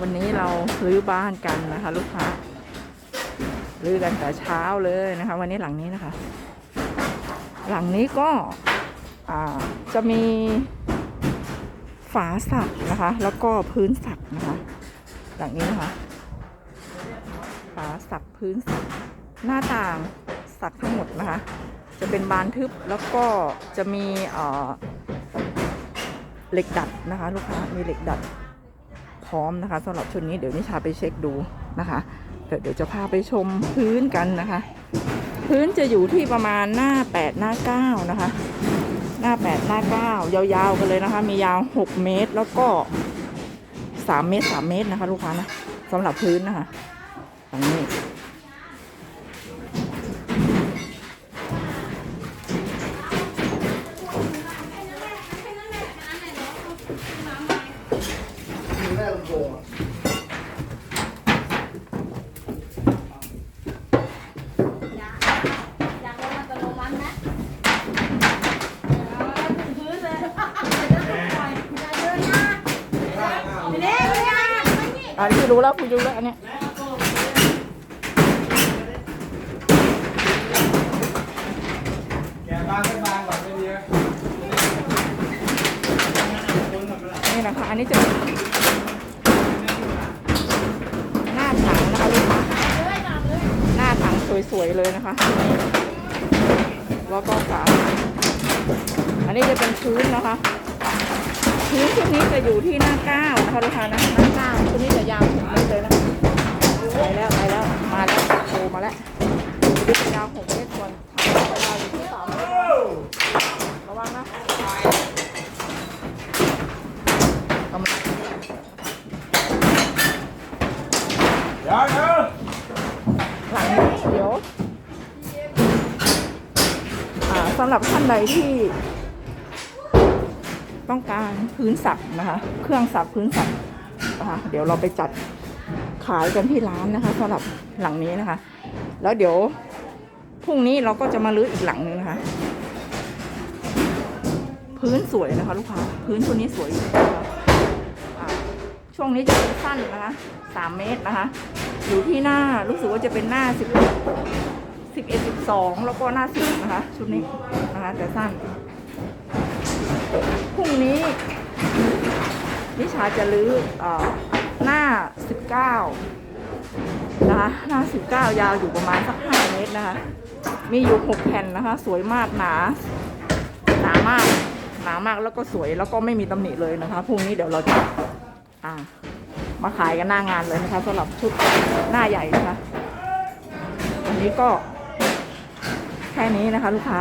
วันนี้เรารื้อบ้านกันนะคะ ลูกค้ารื้อกันแต่เช้าเลยนะคะ วันนี้หลังนี้นะคะ หลังนี้ก็จะมีฝาสักนะคะ แล้วก็พื้นสักนะคะ หลังนี้นะคะฝาสักพื้นสักหน้าต่างสักทั้งหมดนะคะ จะเป็นบานทึบแล้วก็จะมีเหล็กดัดนะคะ ลูกค้ามีเหล็กดัด พร้อมนะคะสำหรับชุดนี้เดี๋ยวนิชาไปเช็คดูนะคะเดี๋ยวเดี๋ยวจะพาไปชมพื้นกันนะคะ พื้นจะอยู่ที่ประมาณหน้า 8 หน้า 9 นะคะ หน้า 8 หน้า 9 ยาวๆกันเลยนะคะ มียาว 6 เมตรแล้วก็ 3 เมตร 3 เมตรนะคะ ลูกค้านะสำหรับพื้นนะคะตรงนี้ อันนี้รู้แล้วคุณรู้แล้วอันเนี้ยแกะบางก็บางก่อนไม่ดีนะนี่นะคะ อันนี้จะเป็นหน้าถังนะคะลูกค้าเลยตามเลยหน้าถังสวยๆเลยนะคะ แล้วก็ฝาอันนี้จะเป็นพื้นนะคะ พื้นชุดนี้จะอยู่ที่หน้าเก้านะคะลูกค้านะ ยาวหกเมตรส่วนถังจะยาวอยู่ที่สามเมตรระวังนะกำลังเดี๋ยวเหลังนี้เดี๋ยวสำหรับท่านใดที่ ต้องการพื้นสักนะคะ เครื่องสักพื้นสักนะคะเดี๋ยวเราไปจัดขายกันที่ร้านนะคะสำหรับหลังนี้นะคะ แล้วเดี๋ยว พรุ่งนี้เราก็จะมาลื้ออีกหลังนึงนะคะ พื้นสวยนะคะ ลูกค้า พื้นตัวนี้สวยอยู่ช่วงนี้จะเป็นสั้นนะคะสามเมตรนะคะ อยู่ที่หน้ารู้สึกว่าจะเป็นหน้าสิบสิบเอ็ดสิบสองแล้วก็หน้าสิบนะคะ ชุดนี้นะคะแต่สั้นพรุ่งนี้นิชาจะลื้ออหน้า19 นะคะหน้า19ยาวอยู่ประมาณสัก 5 เมตรนะคะ มีอยู่ 6 แผ่นนะคะ สวยมากหนา หนามาก หนามากแล้วก็สวยแล้วก็ไม่มีตำหนิเลยนะคะ พรุ่งนี้เดี๋ยวเราจะอ่ามาขายกันหน้างานเลยนะคะสำหรับชุดหน้าใหญ่นะคะวันนี้ก็แค่นี้นะคะ ลูกค้า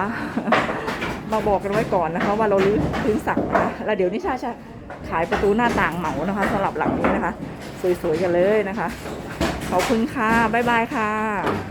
มาบอกกันไว้ก่อนนะคะ ว่าเราลื้อพื้นสักนะคะแล้วเดี๋ยวนิชาจะขายประตูหน้าต่างเหมานะคะสำหรับหลังนี้นะคะ สวยๆกันเลยนะคะ ขอบคุณค่ะ บ๊ายบายค่ะ